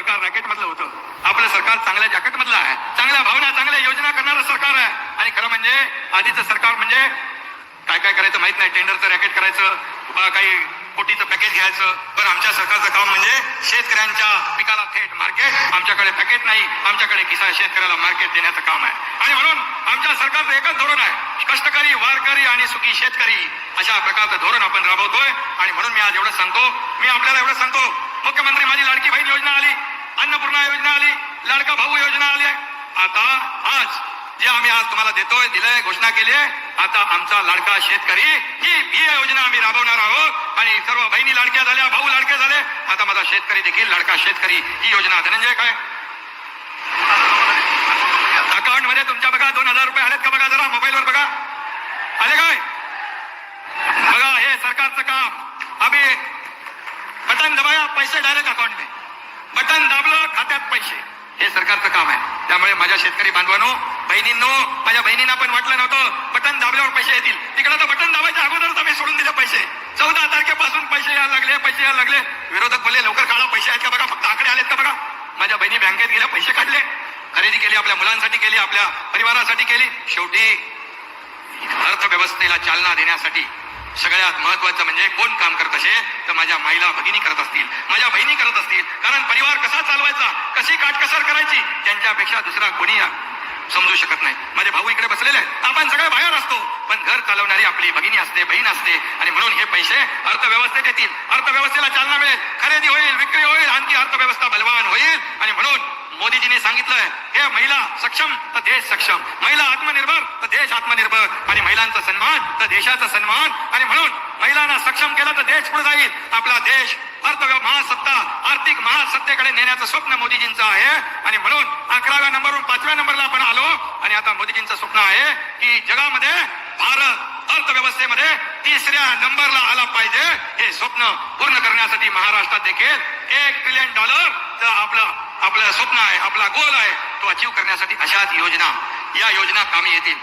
सरकार रॅकेट मधलं होतं. आपलं सरकार चांगल्या जॅकेट मधलं आहे. चांगल्या भावना चांगल्या योजना करणारं सरकार आहे. आणि खरं म्हणजे आधीचं सरकार म्हणजे काय काय करायचं माहीत नाही. टेंडरचं रॅकेट करायचं काही कोटीचं पॅकेज घ्यायचं. पण आमच्या सरकारचं काम म्हणजे शेतकऱ्यांच्या पिकाला थेट मार्केट. आमच्याकडे पॅकेट नाही. आमच्याकडे किसान शेतकऱ्याला मार्केट देण्याचं काम आहे. आणि म्हणून आमच्या सरकारचं एकच धोरण आहे. कष्टकरी वारकरी आणि सुखी शेतकरी. अशा प्रकारचं धोरण आपण राबवतोय. आणि म्हणून मी आज एवढं सांगतो. मी आपल्याला एवढं सांगतो. मुख्यमंत्री माझी लाडकी बहीण योजना आली अन्नपूर्णा योजना आली लाडका भाऊ योजना आली आता आज जे आम्ही आज तुम्हाला देतोय दिलंय घोषणा केली आहे आता आमचा लाडका शेतकरी ही ही योजना आम्ही राबवणार आहोत. आणि सर्व बहिणी लाडक्या झाल्या भाऊ लाडके झाले आता माझा शेतकरी देखील लाडका शेतकरी ही योजना धनंजय काय? अकाउंटमध्ये तुमच्या बघा दोन हजार रुपये आलेत का बघा जरा मोबाईलवर बघा. आले काय? बघा हे सरकारचं काम. आम्ही पैसे डायरेक्ट अकाउंट में बटन दाबलं खात्यात पैसे. हे सरकारचं काम आहे. त्यामुळे माझ्या शेतकरी बांधवांनो बहिणींनो माझ्या बहिणींना पण वाटलं नव्हतं बटन दाबल्यावर पैसे येतील. तिकडे तर बटन दाबायच्या अगोदरच आम्ही सोडून दिले पैसे. चौदा तारखेपासून पैसे यायला लागले पैसे यायला लागले. विरोधक बोलले लवकर काढा पैसे आहेत का बघा? फक्त आकडे आलेत का बघा? माझ्या बहिणी बँकेत गेल्या पैसे काढले. खरेदी केली आपल्या मुलांसाठी केली आपल्या परिवारासाठी केली. शेवटी अर्थव्यवस्थेला चालना देण्यासाठी सगळ्यात महत्वाचं म्हणजे कोण काम करत असे तर माझ्या महिला भगिनी करत असतील माझ्या बहिणी करत असतील. कारण परिवार कसा चालवायचा कशी काटकसर करायची त्यांच्यापेक्षा दुसरा कोणी समजू शकत नाही. माझे भाऊ इकडे बसलेले आहेत. आपण सगळे बाहेर असतो. पण घर चालवणारी आपली भगिनी असते बहीण असते. आणि म्हणून हे पैसे अर्थव्यवस्थेत येतील. अर्थव्यवस्थेला चालना मिळेल. खरेदी होईल विक्री होईल आणखी अर्थव्यवस्था बलवान होईल. आणि म्हणून मोदीजीने सांगितलंय हे महिला सक्षम तर देश सक्षम. महिला आत्मनिर्भर तर देश आत्मनिर्भर. आणि महिलांचा सन्मान तर देशाचा सन्मान. आणि म्हणून महिलांना सक्षम केलं तर देश पुढे जाईल. आपला देश अर्थव्यव महासत्ता आर्थिक महासत्तेकडे नेण्याचं स्वप्न मोदीजींचं आहे. आणि म्हणून अकराव्या नंबरवरून पाचव्या नंबरला आपण आलो. आणि आता मोदीजींचं स्वप्न आहे की जगामध्ये भारत अर्थव्यवस्थेमध्ये तिसऱ्या नंबरला आला पाहिजे. हे स्वप्न पूर्ण करण्यासाठी महाराष्ट्रात देखील एक ट्रिलियन डॉलर आपलं आपलं स्वप्न आहे आपला गोल आहे तो अचीव करण्यासाठी अशाच योजना या योजना कामी येतील.